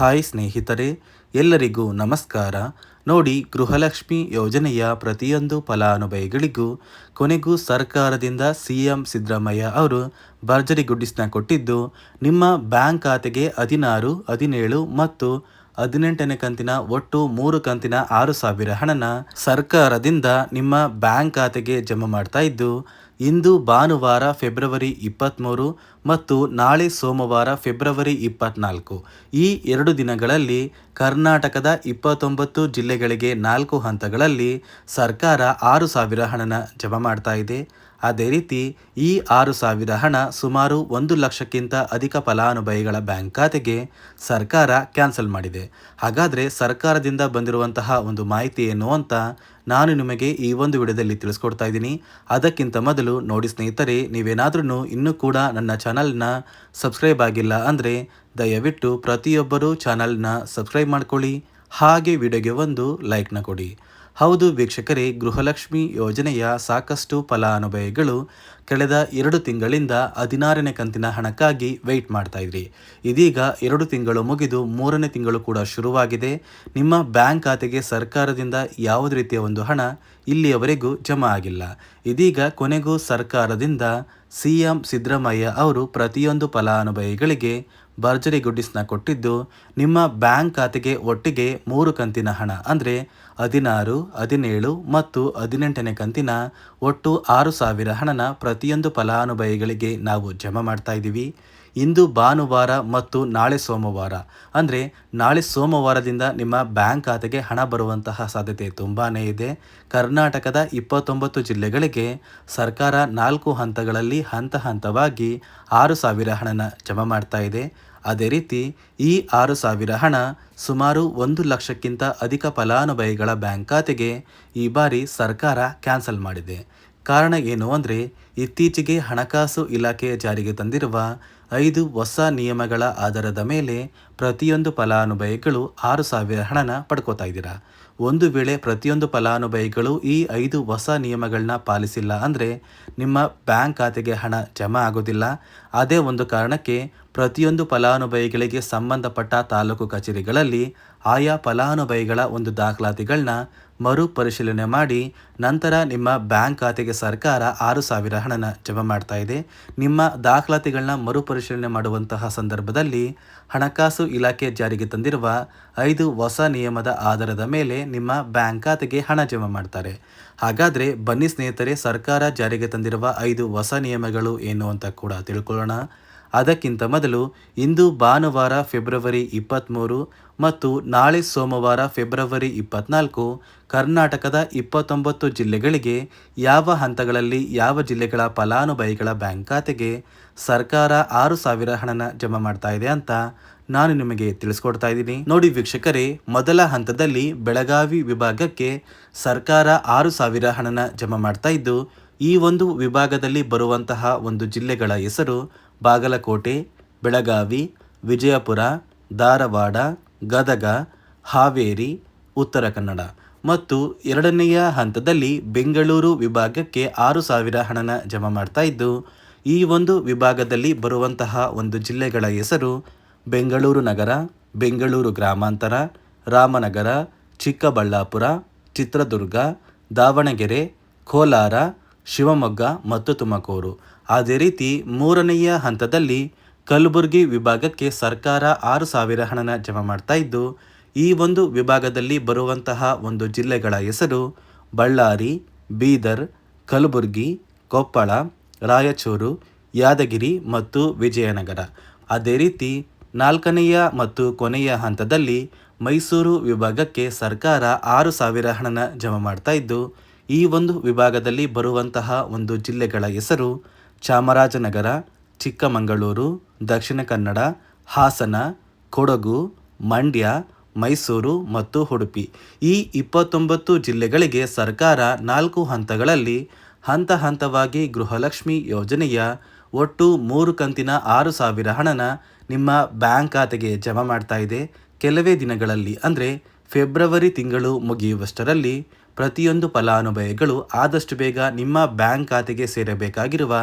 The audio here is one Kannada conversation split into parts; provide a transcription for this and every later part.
ಹಾಯ್ ಸ್ನೇಹಿತರೆ, ಎಲ್ಲರಿಗೂ ನಮಸ್ಕಾರ. ನೋಡಿ, ಗೃಹಲಕ್ಷ್ಮಿ ಯೋಜನೆಯ ಪ್ರತಿಯೊಂದು ಫಲಾನುಭವಿಗಳಿಗೂ, ಕೊನೆಗೂ ಸರ್ಕಾರದಿಂದ ಸಿ ಎಂ ಸಿದ್ದರಾಮಯ್ಯ ಅವರು ಭರ್ಜರಿ ಗುಡ್ಡಿಸ್ನ ಕೊಟ್ಟಿದ್ದು, ನಿಮ್ಮ ಬ್ಯಾಂಕ್ ಖಾತೆಗೆ ಹದಿನಾರು, ಹದಿನೇಳು ಮತ್ತು ಹದಿನೆಂಟನೇ ಕಂತಿನ ಒಟ್ಟು ಮೂರು ಕಂತಿನ ಆರು ಸಾವಿರ ಹಣನ ಸರ್ಕಾರದಿಂದ ನಿಮ್ಮ ಬ್ಯಾಂಕ್ ಖಾತೆಗೆ ಜಮಾ ಮಾಡ್ತಾ ಇದ್ದು ಇಂದು ಭಾನುವಾರ ಫೆಬ್ರವರಿ ಇಪ್ಪತ್ತ್ಮೂರು ಮತ್ತು ನಾಳೆ ಸೋಮವಾರ ಫೆಬ್ರವರಿ ಇಪ್ಪತ್ನಾಲ್ಕು. ಈ ಎರಡು ದಿನಗಳಲ್ಲಿ ಕರ್ನಾಟಕದ ಇಪ್ಪತ್ತೊಂಬತ್ತು ಜಿಲ್ಲೆಗಳಿಗೆ ನಾಲ್ಕು ಹಂತಗಳಲ್ಲಿ ಸರ್ಕಾರ ಆರು ಸಾವಿರ ಹಣನ ಜಮಾ ಮಾಡ್ತಾ ಇದೆ. ಅದೇ ರೀತಿ ಈ ಆರು ಸಾವಿರ ಹಣ ಸುಮಾರು ಒಂದು ಲಕ್ಷಕ್ಕಿಂತ ಅಧಿಕ ಫಲಾನುಭವಿಗಳ ಬ್ಯಾಂಕ್ ಖಾತೆಗೆ ಸರ್ಕಾರ ಕ್ಯಾನ್ಸಲ್ ಮಾಡಿದೆ. ಹಾಗಾದರೆ ಸರ್ಕಾರದಿಂದ ಬಂದಿರುವಂತಹ ಒಂದು ಮಾಹಿತಿ ಏನು ಅಂತ ನಾನು ನಿಮಗೆ ಈ ಒಂದು ವಿಡಿಯೋದಲ್ಲಿ ತಿಳಿಸ್ಕೊಡ್ತಾ ಇದ್ದೀನಿ. ಅದಕ್ಕಿಂತ ಮೊದಲು ನೋಡಿ ಸ್ನೇಹಿತರೆ ನೀವೇನಾದ್ರೂ ಇನ್ನೂ ಕೂಡ ನನ್ನ ಚಾನಲ್ನ ಸಬ್ಸ್ಕ್ರೈಬ್ ಆಗಿಲ್ಲ ಅಂದರೆ ದಯವಿಟ್ಟು ಪ್ರತಿಯೊಬ್ಬರೂ ಚಾನಲ್ನ ಸಬ್ಸ್ಕ್ರೈಬ್ ಮಾಡ್ಕೊಳ್ಳಿ. ಹಾಗೆ ವಿಡಿಯೋಗೆ ಒಂದು ಲೈಕ್ನ ಕೊಡಿ. ಹೌದು ವೀಕ್ಷಕರೇ, ಗೃಹಲಕ್ಷ್ಮಿ ಯೋಜನೆಯ ಸಾಕಷ್ಟು ಫಲಾನುಭವಿಗಳು ಕಳೆದ ಎರಡು ತಿಂಗಳಿಂದ ಹದಿನಾರನೇ ಕಂತಿನ ಹಣಕ್ಕಾಗಿ ವೆಯ್ಟ್ ಮಾಡ್ತಾ ಇದ್ರಿ. ಇದೀಗ ಎರಡು ತಿಂಗಳು ಮುಗಿದು ಮೂರನೇ ತಿಂಗಳು ಕೂಡ ಶುರುವಾಗಿದೆ. ನಿಮ್ಮ ಬ್ಯಾಂಕ್ ಖಾತೆಗೆ ಸರ್ಕಾರದಿಂದ ಯಾವುದೇ ರೀತಿಯ ಒಂದು ಹಣ ಇಲ್ಲಿಯವರೆಗೂ ಜಮಾ ಆಗಿಲ್ಲ. ಇದೀಗ ಕೊನೆಗೂ ಸರ್ಕಾರದಿಂದ ಸಿ ಎಂ ಸಿದ್ದರಾಮಯ್ಯ ಅವರು ಪ್ರತಿಯೊಂದು ಫಲಾನುಭವಿಗಳಿಗೆ ಭರ್ಜರಿ ಗುಡ್ಡಿಸ್ನ ಕೊಟ್ಟಿದ್ದು ನಿಮ್ಮ ಬ್ಯಾಂಕ್ ಖಾತೆಗೆ ಒಟ್ಟಿಗೆ ಮೂರು ಕಂತಿನ ಹಣ. ಅಂದರೆ ಹದಿನಾರು, ಹದಿನೇಳು ಮತ್ತು ಹದಿನೆಂಟನೇ ಕಂತಿನ ಒಟ್ಟು ಆರು ಸಾವಿರ ಹಣನ ಪ್ರತಿಯೊಂದು ಫಲಾನುಭವಿಗಳಿಗೆ ನಾವು ಜಮಾ ಮಾಡ್ತಾ ಇದ್ದೀವಿ. ಇಂದು ಭಾನುವಾರ ಮತ್ತು ನಾಳೆ ಸೋಮವಾರ. ಅಂದರೆ ನಾಳೆ ಸೋಮವಾರದಿಂದ ನಿಮ್ಮ ಬ್ಯಾಂಕ್ ಖಾತೆಗೆ ಹಣ ಬರುವಂತಹ ಸಾಧ್ಯತೆ ತುಂಬಾ ಇದೆ. ಕರ್ನಾಟಕದ ಇಪ್ಪತ್ತೊಂಬತ್ತು ಜಿಲ್ಲೆಗಳಿಗೆ ಸರ್ಕಾರ ನಾಲ್ಕು ಹಂತಗಳಲ್ಲಿ ಹಂತ ಹಂತವಾಗಿ ಆರು ಸಾವಿರ ಹಣನ ಜಮಾ ಮಾಡ್ತಾ ಇದೆ. ಅದೇ ರೀತಿ ಈ ಆರು ಸಾವಿರ ಹಣ ಸುಮಾರು ಒಂದು ಲಕ್ಷಕ್ಕಿಂತ ಅಧಿಕ ಫಲಾನುಭವಿಗಳ ಬ್ಯಾಂಕ್ ಖಾತೆಗೆ ಈ ಬಾರಿ ಸರ್ಕಾರ ಕ್ಯಾನ್ಸಲ್ ಮಾಡಿದೆ. ಕಾರಣ ಏನು ಅಂದರೆ ಇತ್ತೀಚೆಗೆ ಹಣಕಾಸು ಇಲಾಖೆ ಜಾರಿಗೆ ತಂದಿರುವ ಐದು ಹೊಸ ನಿಯಮಗಳ ಆಧಾರದ ಮೇಲೆ ಪ್ರತಿಯೊಂದು ಫಲಾನುಭವಿಗಳು ಆರು ಸಾವಿರ ಹಣನ ಪಡ್ಕೋತಾ ಇದ್ದೀರಾ? ಒಂದು ವೇಳೆ ಪ್ರತಿಯೊಂದು ಫಲಾನುಭವಿಗಳು ಈ ಐದು ಹೊಸ ನಿಯಮಗಳನ್ನ ಪಾಲಿಸಿಲ್ಲ ಅಂದರೆ ನಿಮ್ಮ ಬ್ಯಾಂಕ್ ಖಾತೆಗೆ ಹಣ ಜಮಾ ಆಗೋದಿಲ್ಲ. ಅದೇ ಒಂದು ಕಾರಣಕ್ಕೆ ಪ್ರತಿಯೊಂದು ಫಲಾನುಭವಿಗಳಿಗೆ ಸಂಬಂಧಪಟ್ಟ ತಾಲೂಕು ಕಚೇರಿಗಳಲ್ಲಿ ಆಯಾ ಫಲಾನುಭವಿಗಳ ಒಂದು ದಾಖಲಾತಿಗಳನ್ನ ಮರುಪರಿಶೀಲನೆ ಮಾಡಿ ನಂತರ ನಿಮ್ಮ ಬ್ಯಾಂಕ್ ಖಾತೆಗೆ ಸರ್ಕಾರ ಆರು ಸಾವಿರ ಹಣನ ಜಮಾ ಮಾಡ್ತಾ ಇದೆ. ನಿಮ್ಮ ದಾಖಲಾತಿಗಳನ್ನ ಮರುಪರಿಶೀಲನೆ ಮಾಡುವಂತಹ ಸಂದರ್ಭದಲ್ಲಿ ಹಣಕಾಸು ಇಲಾಖೆ ಜಾರಿಗೆ ತಂದಿರುವ ಐದು ಹೊಸ ನಿಯಮದ ಆಧಾರದ ಮೇಲೆ ನಿಮ್ಮ ಬ್ಯಾಂಕ್ ಖಾತೆಗೆ ಹಣ ಜಮಾ ಮಾಡ್ತಾರೆ. ಹಾಗಾದರೆ ಬನ್ನಿ ಸ್ನೇಹಿತರೆ, ಸರ್ಕಾರ ಜಾರಿಗೆ ತಂದಿರುವ ಐದು ಹೊಸ ನಿಯಮಗಳು ಏನು ಅಂತ ಕೂಡ ತಿಳ್ಕೊಳ್ಳೋಣ. ಅದಕ್ಕಿಂತ ಮೊದಲು ಇಂದು ಭಾನುವಾರ ಫೆಬ್ರವರಿ ಇಪ್ಪತ್ತ್ಮೂರು ಮತ್ತು ನಾಳೆ ಸೋಮವಾರ ಫೆಬ್ರವರಿ ಇಪ್ಪತ್ನಾಲ್ಕು ಕರ್ನಾಟಕದ ಇಪ್ಪತ್ತೊಂಬತ್ತು ಜಿಲ್ಲೆಗಳಿಗೆ ಯಾವ ಹಂತಗಳಲ್ಲಿ ಯಾವ ಜಿಲ್ಲೆಗಳ ಫಲಾನುಭವಿಗಳ ಬ್ಯಾಂಕ್ ಖಾತೆಗೆ ಸರ್ಕಾರ ಆರು ಸಾವಿರ ಹಣನ ಜಮಾ ಮಾಡ್ತಾ ಇದೆ ಅಂತ ನಾನು ನಿಮಗೆ ತಿಳಿಸ್ಕೊಡ್ತಾ ಇದ್ದೀನಿ. ನೋಡಿ ವೀಕ್ಷಕರೇ, ಮೊದಲ ಹಂತದಲ್ಲಿ ಬೆಳಗಾವಿ ವಿಭಾಗಕ್ಕೆ ಸರ್ಕಾರ ಆರು ಸಾವಿರ ಹಣನ ಜಮಾ ಮಾಡ್ತಾ ಇದ್ದು ಈ ಒಂದು ವಿಭಾಗದಲ್ಲಿ ಬರುವಂತಹ ಒಂದು ಜಿಲ್ಲೆಗಳ ಹೆಸರು ಬಾಗಲಕೋಟೆ, ಬೆಳಗಾವಿ, ವಿಜಯಪುರ, ಧಾರವಾಡ, ಗದಗ, ಹಾವೇರಿ, ಉತ್ತರ ಕನ್ನಡ. ಮತ್ತು ಎರಡನೆಯ ಹಂತದಲ್ಲಿ ಬೆಂಗಳೂರು ವಿಭಾಗಕ್ಕೆ ಆರು ಸಾವಿರ ಹಣನ ಜಮಾ ಮಾಡ್ತಾ ಇದ್ದು, ಈ ಒಂದು ವಿಭಾಗದಲ್ಲಿ ಬರುವಂತಹ ಒಂದು ಜಿಲ್ಲೆಗಳ ಹೆಸರು ಬೆಂಗಳೂರು ನಗರ, ಬೆಂಗಳೂರು ಗ್ರಾಮಾಂತರ, ರಾಮನಗರ, ಚಿಕ್ಕಬಳ್ಳಾಪುರ, ಚಿತ್ರದುರ್ಗ, ದಾವಣಗೆರೆ, ಕೋಲಾರ ಶಿವಮೊಗ್ಗ ಮತ್ತು ತುಮಕೂರು. ಅದೇ ರೀತಿ ಮೂರನೆಯ ಹಂತದಲ್ಲಿ ಕಲಬುರಗಿ ವಿಭಾಗಕ್ಕೆ ಸರ್ಕಾರ ಆರು ಸಾವಿರ ಹಣನ ಜಮಾ ಮಾಡ್ತಾ ಇದ್ದು, ಈ ಒಂದು ವಿಭಾಗದಲ್ಲಿ ಬರುವಂತಹ ಒಂದು ಜಿಲ್ಲೆಗಳ ಹೆಸರು ಬಳ್ಳಾರಿ, ಬೀದರ್, ಕಲಬುರಗಿ, ಕೊಪ್ಪಳ, ರಾಯಚೂರು, ಯಾದಗಿರಿ ಮತ್ತು ವಿಜಯನಗರ. ಅದೇ ರೀತಿ ನಾಲ್ಕನೆಯ ಮತ್ತು ಕೊನೆಯ ಹಂತದಲ್ಲಿ ಮೈಸೂರು ವಿಭಾಗಕ್ಕೆ ಸರ್ಕಾರ ಆರು ಸಾವಿರ ಹಣನ ಜಮಾ ಮಾಡ್ತಾ ಇದ್ದು ಈ ಒಂದು ವಿಭಾಗದಲ್ಲಿ ಬರುವಂತಹ ಒಂದು ಜಿಲ್ಲೆಗಳ ಹೆಸರು ಚಾಮರಾಜನಗರ, ಚಿಕ್ಕಮಗಳೂರು, ದಕ್ಷಿಣ ಕನ್ನಡ, ಹಾಸನ, ಕೊಡಗು, ಮಂಡ್ಯ, ಮೈಸೂರು ಮತ್ತು ಉಡುಪಿ. ಈ ಇಪ್ಪತ್ತೊಂಬತ್ತು ಜಿಲ್ಲೆಗಳಿಗೆ ಸರ್ಕಾರ ನಾಲ್ಕು ಹಂತಗಳಲ್ಲಿ ಹಂತ ಹಂತವಾಗಿ ಗೃಹಲಕ್ಷ್ಮಿ ಯೋಜನೆಯ ಒಟ್ಟು ಮೂರು ಕಂತಿನ ಆರು ಸಾವಿರ ಹಣನ ನಿಮ್ಮ ಬ್ಯಾಂಕ್ ಖಾತೆಗೆ ಜಮಾ ಮಾಡ್ತಾ ಇದೆ. ಕೆಲವೇ ದಿನಗಳಲ್ಲಿ ಅಂದರೆ ಫೆಬ್ರವರಿ ತಿಂಗಳು ಮುಗಿಯುವಷ್ಟರಲ್ಲಿ ಪ್ರತಿಯೊಂದು ಫಲಾನುಭವಿಗಳು ಆದಷ್ಟು ಬೇಗ ನಿಮ್ಮ ಬ್ಯಾಂಕ್ ಖಾತೆಗೆ ಸೇರಬೇಕಾಗಿರುವ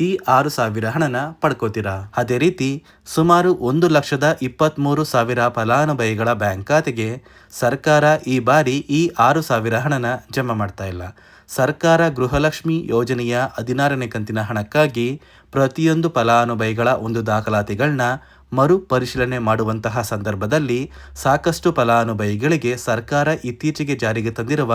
ಈ ಆರು ಸಾವಿರ ಹಣನ ಪಡ್ಕೋತೀರಾ? ಅದೇ ರೀತಿ, ಸುಮಾರು ಒಂದು ಲಕ್ಷದ ಇಪ್ಪತ್ತ್ಮೂರು ಸಾವಿರ ಫಲಾನುಭವಿಗಳ ಬ್ಯಾಂಕ್ ಖಾತೆಗೆ ಸರ್ಕಾರ ಈ ಬಾರಿ ಈ ಆರು ಸಾವಿರ ಹಣನ ಜಮಾ ಮಾಡ್ತಾ ಇಲ್ಲ. ಸರ್ಕಾರ ಗೃಹಲಕ್ಷ್ಮಿ ಯೋಜನೆಯ ಹದಿನಾರನೇ ಕಂತಿನ ಹಣಕ್ಕಾಗಿ ಪ್ರತಿಯೊಂದು ಫಲಾನುಭವಿಗಳ ಒಂದು ದಾಖಲಾತಿಗಳನ್ನ ಮರು ಪರಿಶೀಲನೆ ಮಾಡುವಂತಹ ಸಂದರ್ಭದಲ್ಲಿ ಸಾಕಷ್ಟು ಫಲಾನುಭವಿಗಳಿಗೆ ಸರ್ಕಾರ ಇತ್ತೀಚೆಗೆ ಜಾರಿಗೆ ತಂದಿರುವ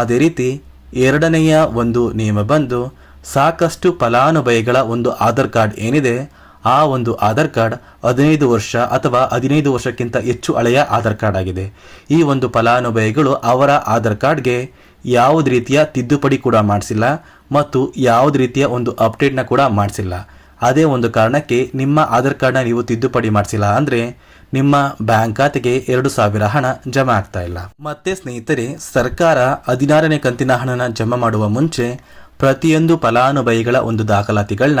ಅದೇ ರೀತಿ ಎರಡನೆಯ ಒಂದು ನಿಯಮ ಬಂದು ಸಾಕಷ್ಟು ಫಲಾನುಭವಿಗಳ ಒಂದು ಆಧಾರ್ ಕಾರ್ಡ್ ಏನಿದೆ, ಆ ಒಂದು ಆಧಾರ್ ಕಾರ್ಡ್ ಹದಿನೈದು ವರ್ಷ ಅಥವಾ ಹದಿನೈದು ವರ್ಷಕ್ಕಿಂತ ಹೆಚ್ಚು ಹಳೆಯ ಆಧಾರ್ ಕಾರ್ಡ್ ಆಗಿದೆ. ಈ ಒಂದು ಫಲಾನುಭವಿಗಳು ಅವರ ಆಧಾರ್ ಕಾರ್ಡ್ಗೆ ಯಾವುದೇ ರೀತಿಯ ತಿದ್ದುಪಡಿ ಕೂಡ ಮಾಡಿಸಿಲ್ಲ ಮತ್ತು ಯಾವುದೇ ರೀತಿಯ ಒಂದು ಅಪ್ಡೇಟ್ನ ಕೂಡ ಮಾಡಿಸಿಲ್ಲ. ಅದೇ ಒಂದು ಕಾರಣಕ್ಕೆ ನಿಮ್ಮ ಆಧಾರ್ ಕಾರ್ಡ್ನ ನೀವು ತಿದ್ದುಪಡಿ ಮಾಡಿಸಿಲ್ಲ ಅಂದರೆ ನಿಮ್ಮ ಬ್ಯಾಂಕ್ ಖಾತೆಗೆ ಎರಡು ಸಾವಿರ ಹಣ ಜಮಾ ಆಗ್ತಾ ಇಲ್ಲ. ಮತ್ತೆ ಸ್ನೇಹಿತರೆ, ಸರ್ಕಾರ ಹದಿನಾರನೇ ಕಂತಿನ ಹಣನ ಜಮಾ ಮಾಡುವ ಮುಂಚೆ ಪ್ರತಿಯೊಂದು ಫಲಾನುಭವಿಗಳ ಒಂದು ದಾಖಲಾತಿಗಳನ್ನ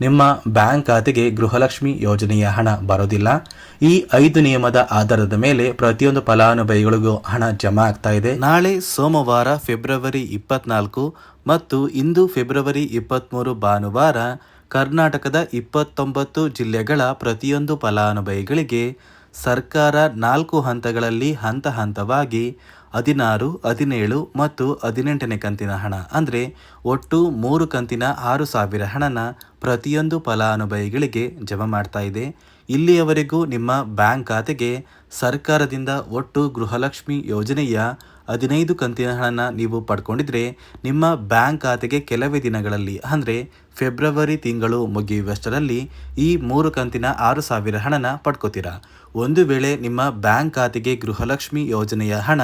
ನಿಮ್ಮ ಬ್ಯಾಂಕ್ ಖಾತೆಗೆ ಗೃಹಲಕ್ಷ್ಮಿ ಯೋಜನೆಯ ಹಣ ಬರೋದಿಲ್ಲ. ಈ ಐದು ನಿಯಮದ ಆಧಾರದ ಮೇಲೆ ಪ್ರತಿಯೊಂದು ಫಲಾನುಭವಿಗಳಿಗೂ ಹಣ ಜಮಾ ಆಗ್ತಾ ಇದೆ. ನಾಳೆ ಸೋಮವಾರ ಫೆಬ್ರವರಿ ಇಪ್ಪತ್ನಾಲ್ಕು ಮತ್ತು ಇಂದು ಫೆಬ್ರವರಿ ಇಪ್ಪತ್ತ್ಮೂರು ಭಾನುವಾರ ಕರ್ನಾಟಕದ ಇಪ್ಪತ್ತೊಂಬತ್ತು ಜಿಲ್ಲೆಗಳ ಪ್ರತಿಯೊಂದು ಫಲಾನುಭವಿಗಳಿಗೆ ಸರ್ಕಾರ ನಾಲ್ಕು ಹಂತಗಳಲ್ಲಿ ಹಂತ ಹಂತವಾಗಿ ಹದಿನಾರು, ಹದಿನೇಳು ಮತ್ತು ಹದಿನೆಂಟನೇ ಕಂತಿನ ಹಣ. ಅಂದರೆ ಒಟ್ಟು ಮೂರು ಕಂತಿನ ಆರು ಸಾವಿರ ಹಣನ ಪ್ರತಿಯೊಂದು ಫಲಾನುಭವಿಗಳಿಗೆ ಜಮಾ ಮಾಡ್ತಾ ಇದೆ. ಇಲ್ಲಿಯವರೆಗೂ ನಿಮ್ಮ ಬ್ಯಾಂಕ್ ಖಾತೆಗೆ ಸರ್ಕಾರದಿಂದ ಒಟ್ಟು ಗೃಹಲಕ್ಷ್ಮಿ ಯೋಜನೆಯ ಹದಿನೈದು ಕಂತಿನ ಹಣನ ನೀವು ಪಡ್ಕೊಂಡಿದ್ರೆ ನಿಮ್ಮ ಬ್ಯಾಂಕ್ ಖಾತೆಗೆ ಕೆಲವೇ ದಿನಗಳಲ್ಲಿ, ಅಂದರೆ ಫೆಬ್ರವರಿ ತಿಂಗಳು ಮುಗಿಯುವಷ್ಟರಲ್ಲಿ ಈ ಮೂರು ಕಂತಿನ ಆರು ಸಾವಿರ ಹಣನ ಪಡ್ಕೋತೀರಾ. ಒಂದು ವೇಳೆ ನಿಮ್ಮ ಬ್ಯಾಂಕ್ ಖಾತೆಗೆ ಗೃಹಲಕ್ಷ್ಮಿ ಯೋಜನೆಯ ಹಣ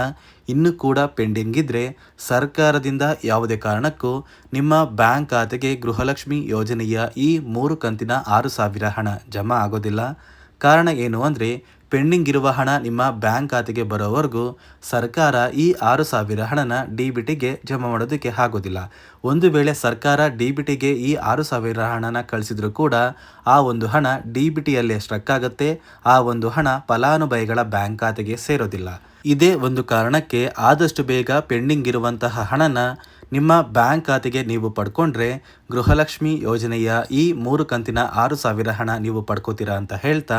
ಇನ್ನೂ ಕೂಡ ಪೆಂಡಿಂಗ್ ಇದ್ದರೆ ಸರ್ಕಾರದಿಂದ ಯಾವುದೇ ಕಾರಣಕ್ಕೂ ನಿಮ್ಮ ಬ್ಯಾಂಕ್ ಖಾತೆಗೆ ಗೃಹಲಕ್ಷ್ಮಿ ಯೋಜನೆಯ ಈ ಮೂರು ಕಂತಿನ ಆರು ಸಾವಿರ ಹಣ ಜಮಾ ಆಗೋದಿಲ್ಲ. ಕಾರಣ ಏನು ಅಂದರೆ ಪೆಂಡಿಂಗ್ ಇರುವ ಹಣ ನಿಮ್ಮ ಬ್ಯಾಂಕ್ ಖಾತೆಗೆ ಬರೋವರೆಗೂ ಸರ್ಕಾರ ಈ ಆರು ಸಾವಿರ ಹಣನ ಡಿ ಬಿ ಜಮಾ ಮಾಡೋದಕ್ಕೆ ಆಗೋದಿಲ್ಲ. ಒಂದು ವೇಳೆ ಸರ್ಕಾರ ಡಿ ಬಿ ಟಿಗೆ ಈ ಆರು ಸಾವಿರ ಹಣನ ಕಳಿಸಿದ್ರೂ ಕೂಡ ಆ ಒಂದು ಹಣ ಡಿ ಸ್ಟ್ರಕ್ ಆಗುತ್ತೆ. ಆ ಒಂದು ಹಣ ಫಲಾನುಭವಿಗಳ ಬ್ಯಾಂಕ್ ಖಾತೆಗೆ ಸೇರೋದಿಲ್ಲ. ಇದೇ ಒಂದು ಕಾರಣಕ್ಕೆ ಆದಷ್ಟು ಬೇಗ ಪೆಂಡಿಂಗ್ ಇರುವಂತಹ ಹಣನ ನಿಮ್ಮ ಬ್ಯಾಂಕ್ ಖಾತೆಗೆ ನೀವು ಪಡ್ಕೊಂಡ್ರೆ ಗೃಹಲಕ್ಷ್ಮಿ ಯೋಜನೆಯ ಈ ಮೂರು ಕಂತಿನ ಆರು ಸಾವಿರ ಹಣ ನೀವು ಪಡ್ಕೋತೀರಾ ಅಂತ ಹೇಳ್ತಾ